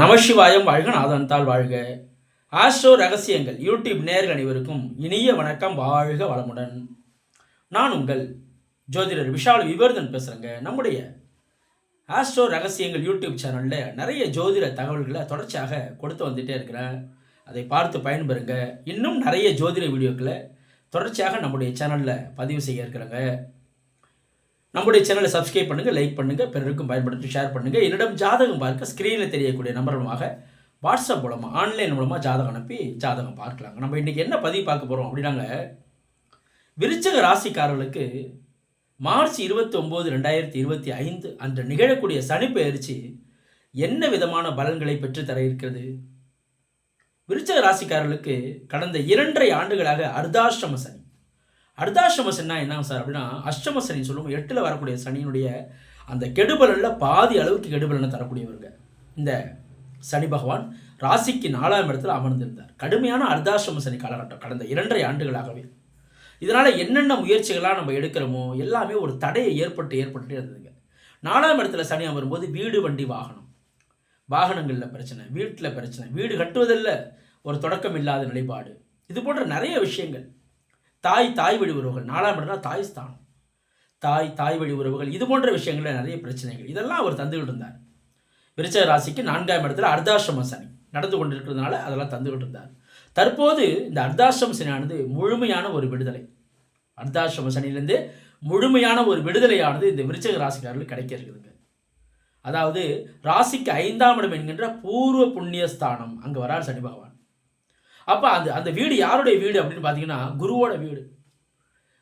நமசிவாயம் வாழ்க நாதன்தாள் வாழ்க. ஆஸ்ட்ரோ ரகசியங்கள் யூடியூப் நேர்கள் அனைவருக்கும் இனிய வணக்கம் வாழ்க வளமுடன். நான் உங்கள் ஜோதிடர் விஷால் விவர்தன் பேசுகிறேங்க நம்முடைய ஆஸ்ட்ரோ ரகசியங்கள் யூடியூப் சேனலில் நிறைய ஜோதிட தகவல்களை தொடர்ச்சியாக கொடுத்து வந்துட்டே இருக்கிறேன். அதை பார்த்து பயன்பெறுங்க. இன்னும் நிறைய ஜோதிட வீடியோக்களை தொடர்ச்சியாக நம்முடைய சேனலில் பதிவு செய்ய இருக்கிறேங்க. நம்முடைய சேனலை சப்ஸ்கிரைப் பண்ணுங்கள் லைக் பண்ணுங்கள் பிறருக்கும் பயன்படுத்தி ஷேர் பண்ணுங்கள் என்னிடம் ஜாதகம் பார்க்க ஸ்க்ரீனில் தெரியக்கூடிய நம்பர் மூலமாக வாட்ஸ்அப் மூலமாக ஆன்லைன் மூலமாக ஜாதகம் அனுப்பி ஜாதகம் பார்க்கலாங்க. நம்ம இன்றைக்கி என்ன பதிவு பார்க்க போகிறோம் அப்படின்னாங்க விருச்சக ராசிக்காரர்களுக்கு மார்ச் இருபத்தி ஒம்பது ரெண்டாயிரத்தி இருபத்தி ஐந்து அன்று நிகழக்கூடிய சனிப்பெயர்ச்சி என்ன விதமான பலன்களை பெற்றுத்தர இருக்கிறது? விருச்சக ராசிக்காரர்களுக்கு கடந்த இரண்டரை ஆண்டுகளாக அர்தாஷ்டம சனி. அர்த்தாஷ்டம சனினா என்ன சார் அப்படின்னா அஷ்டம சனி சொல்லுவோம் எட்டில் வரக்கூடிய சனியினுடைய அந்த கெடுபலனில் பாதி அளவுக்கு கெடுபலனை தரக்கூடியவருங்க. இந்த சனி பகவான் ராசிக்கு நாலாம் இடத்துல அமர்ந்திருந்தார். கடுமையான அர்த்தாஷ்டம சனி காலகட்டம் கடந்த இரண்டரை ஆண்டுகளாகவே. இதனால் என்னென்ன முயற்சிகளாக நம்ம எடுக்கிறோமோ எல்லாமே ஒரு தடையை ஏற்பட்டு ஏற்பட்டுட்டே இருந்ததுங்க. நாலாம் இடத்துல சனி அமரும்போது வீடு வண்டி வாகனம். வாகனங்களில் பிரச்சனை வீட்டில் பிரச்சனை. வீடு கட்டுவதில் ஒரு தொடக்கம் இல்லாத நிலைப்பாடு. இது போன்ற நிறைய விஷயங்கள். தாய் தாய் வழி உறவுகள். நாலாம் இடம்னா தாய் ஸ்தானம். தாய் தாய் வழி உறவுகள். இது போன்ற விஷயங்களில் நிறைய பிரச்சனைகள். இதெல்லாம் அவர் தந்துகிட்டு இருந்தார். விருச்சக ராசிக்கு நான்காம் இடத்துல அர்த்தாசிரம சனி நடந்து கொண்டிருக்கிறதுனால அதெல்லாம் தந்துகிட்டு இருந்தார். தற்போது இந்த அர்த்தாசிரம சனியானது முழுமையான ஒரு விடுதலை. அர்த்தாசிரம சனியிலேருந்து முழுமையான ஒரு விடுதலையானது இந்த விருச்சக ராசிக்காரர்களுக்கு கிடைக்க இருக்குதுங்க அதாவது ராசிக்கு ஐந்தாம் இடம் என்கின்ற பூர்வ புண்ணிய ஸ்தானம். அங்கே வரார் சனி பகவான். அப்போ அந்த அந்த வீடு யாருடைய வீடு அப்படின்னு பார்த்தீங்கன்னா குருவோட வீடு.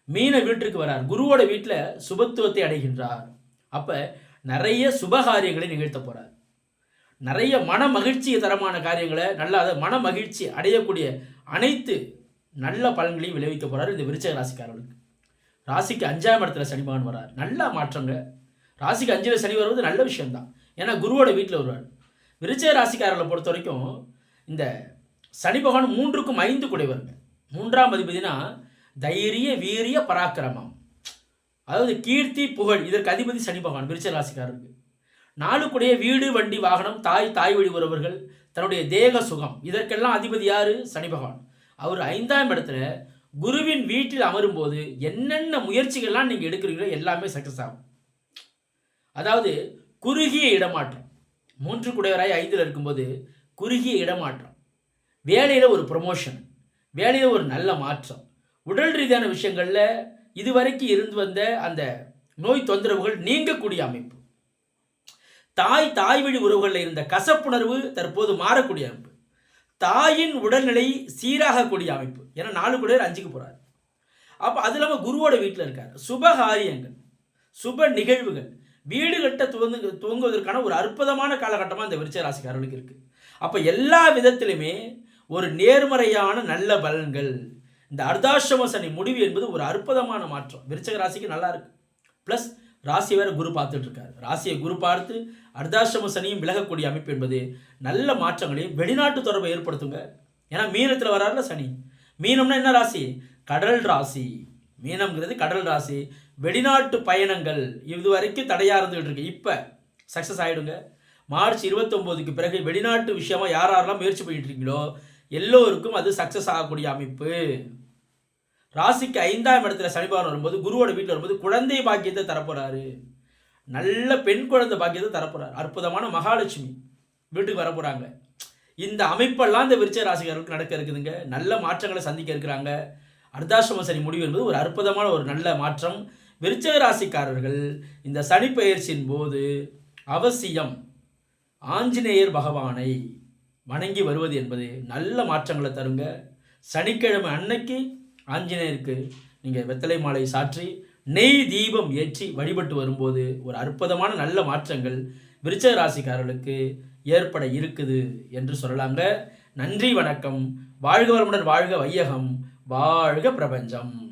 மீன வீட்டிற்கு வரார். குருவோட வீட்டில் சுபத்துவத்தை அடைகின்றார். அப்போ நிறைய சுபகாரியங்களை நிகழ்த்த போகிறார் நிறைய மன மகிழ்ச்சி தரமான காரியங்களை நல்லா அதை மன மகிழ்ச்சி அடையக்கூடிய அனைத்து நல்ல பலன்களையும் விளைவிக்க போகிறார் இந்த விருச்சக ராசிக்காரர்களுக்கு. ராசிக்கு அஞ்சாம் இடத்துல சனி வரார். நல்ல மாற்றங்க. ராசிக்கு அஞ்சில் சனி வருவது நல்ல விஷயம்தான். ஏன்னா குருவோட வீட்டில் வருவார். விருச்சக ராசிக்காரர்களை பொறுத்த வரைக்கும் இந்த சனி பகவான் மூன்றுக்கும் ஐந்து குடைவருங்க மூன்றாம் அதிபதினா தைரிய வீரிய பராக்கிரமம். அதாவது கீர்த்தி புகழ் இதற்கு அதிபதி சனி பகவான் விருச்ச ராசிக்காரருக்கு. நாளுக்குடைய வீடு வண்டி வாகனம் தாய் தாய் வழி உறவர்கள் தன்னுடைய தேக சுகம் இதற்கெல்லாம் அதிபதி யார்? சனி பகவான். அவர் ஐந்தாம் இடத்துல குருவின் வீட்டில் அமரும்போது என்னென்ன முயற்சிகள்லாம் நீங்கள் எடுக்கிறீங்களோ எல்லாமே சக்ஸஸ் ஆகும். அதாவது குறுகிய இடமாற்றம். மூன்று குடையவராய் ஐந்தில் இருக்கும்போது குறுகிய இடமாற்றம். வேலையில் ஒரு ப்ரொமோஷன் வேலையில் ஒரு நல்ல மாற்றம். உடல் ரீதியான விஷயங்களில் இதுவரைக்கும் இருந்து வந்த அந்த நோய் தொந்தரவுகள் நீங்கக்கூடிய அமைப்பு. தாய் தாய் வழி உறவுகளில் இருந்த கசப்புணர்வு தற்போது மாறக்கூடிய அமைப்பு. தாயின் உடல்நிலை சீராகக்கூடிய அமைப்பு. ஏன்னா நாலு கூட அஞ்சுக்கு போகிறார் அப்போ அது இல்லாமல் குருவோட வீட்டில் இருக்கார். சுபகாரியங்கள் சுப நிகழ்வுகள். வீடு கட்ட துவங்கு துவங்குவதற்கான ஒரு அற்புதமான காலகட்டமாக இந்த விருச்ச ராசிக்காரர்களுக்கு இருக்குது அப்போ எல்லா விதத்திலுமே ஒரு நேர்மறையான நல்ல பலன்கள். இந்த அர்த்தாசிரம சனி முடிவு என்பது ஒரு அற்புதமான மாற்றம். விருச்சக ராசிக்கு நல்லா இருக்கு. ப்ளஸ் ராசி வேற குரு பார்த்துட்டு இருக்காரு. ராசியை குரு பார்த்து அர்த்தாசிரம சனியும் விலகக்கூடிய அமைப்பு என்பது நல்ல மாற்றங்களையும் வெளிநாட்டு தொடர்பை ஏற்படுத்துங்க. ஏன்னா மீனத்தில் வராருல சனி. மீனம்னா என்ன ராசி? கடல் ராசி. மீனம்ங்கிறது கடல் ராசி. வெளிநாட்டு பயணங்கள். இது வரைக்கும் தடையாக இருந்துகிட்டு இருக்கு. இப்போ சக்ஸஸ் ஆகிடுங்க மார்ச் இருபத்தொம்போதுக்கு பிறகு வெளிநாட்டு விஷயமா யார் யாரெல்லாம் முயற்சி பண்ணிட்டு இருக்கீங்களோ எல்லோருக்கும் அது சக்ஸஸ் ஆகக்கூடிய அமைப்பு. ராசிக்கு ஐந்தாம் இடத்துல சனிபாரம் வரும்போது குருவோட வீட்டில் வரும்போது குழந்தை பாக்கியத்தை தரப்போறாரு. நல்ல பெண் குழந்தை பாக்கியத்தை தரப்போறாரு. அற்புதமான மகாலட்சுமி வீட்டுக்கு வரப்போறாங்க. இந்த அமைப்பெல்லாம் இந்த விருச்ச ராசிக்காரர்களுக்கு நடக்க இருக்குதுங்க. நல்ல மாற்றங்களை சந்திக்க இருக்கிறாங்க. அர்த்தாசிரம சனி முடிவு என்பது ஒரு அற்புதமான ஒரு நல்ல மாற்றம். விருச்சக ராசிக்காரர்கள் இந்த சனி பயிற்சியின் போது அவசியம் ஆஞ்சநேயர் பகவானை வணங்கி வருவது என்பது நல்ல மாற்றங்களை தருங்க. சனிக்கிழமை அன்னைக்கு ஆஞ்சநேயருக்கு நீங்கள் வெத்தலை மாலை சாற்றி நெய் தீபம் ஏற்றி வழிபட்டு வரும்போது ஒரு அற்புதமான நல்ல மாற்றங்கள் விருச்சக ராசிக்காரர்களுக்கு ஏற்பட இருக்குது என்று சொல்லலாங்க. நன்றி வணக்கம். வாழ்க வளமுடன் வாழ்க வையகம். வாழ்க பிரபஞ்சம்.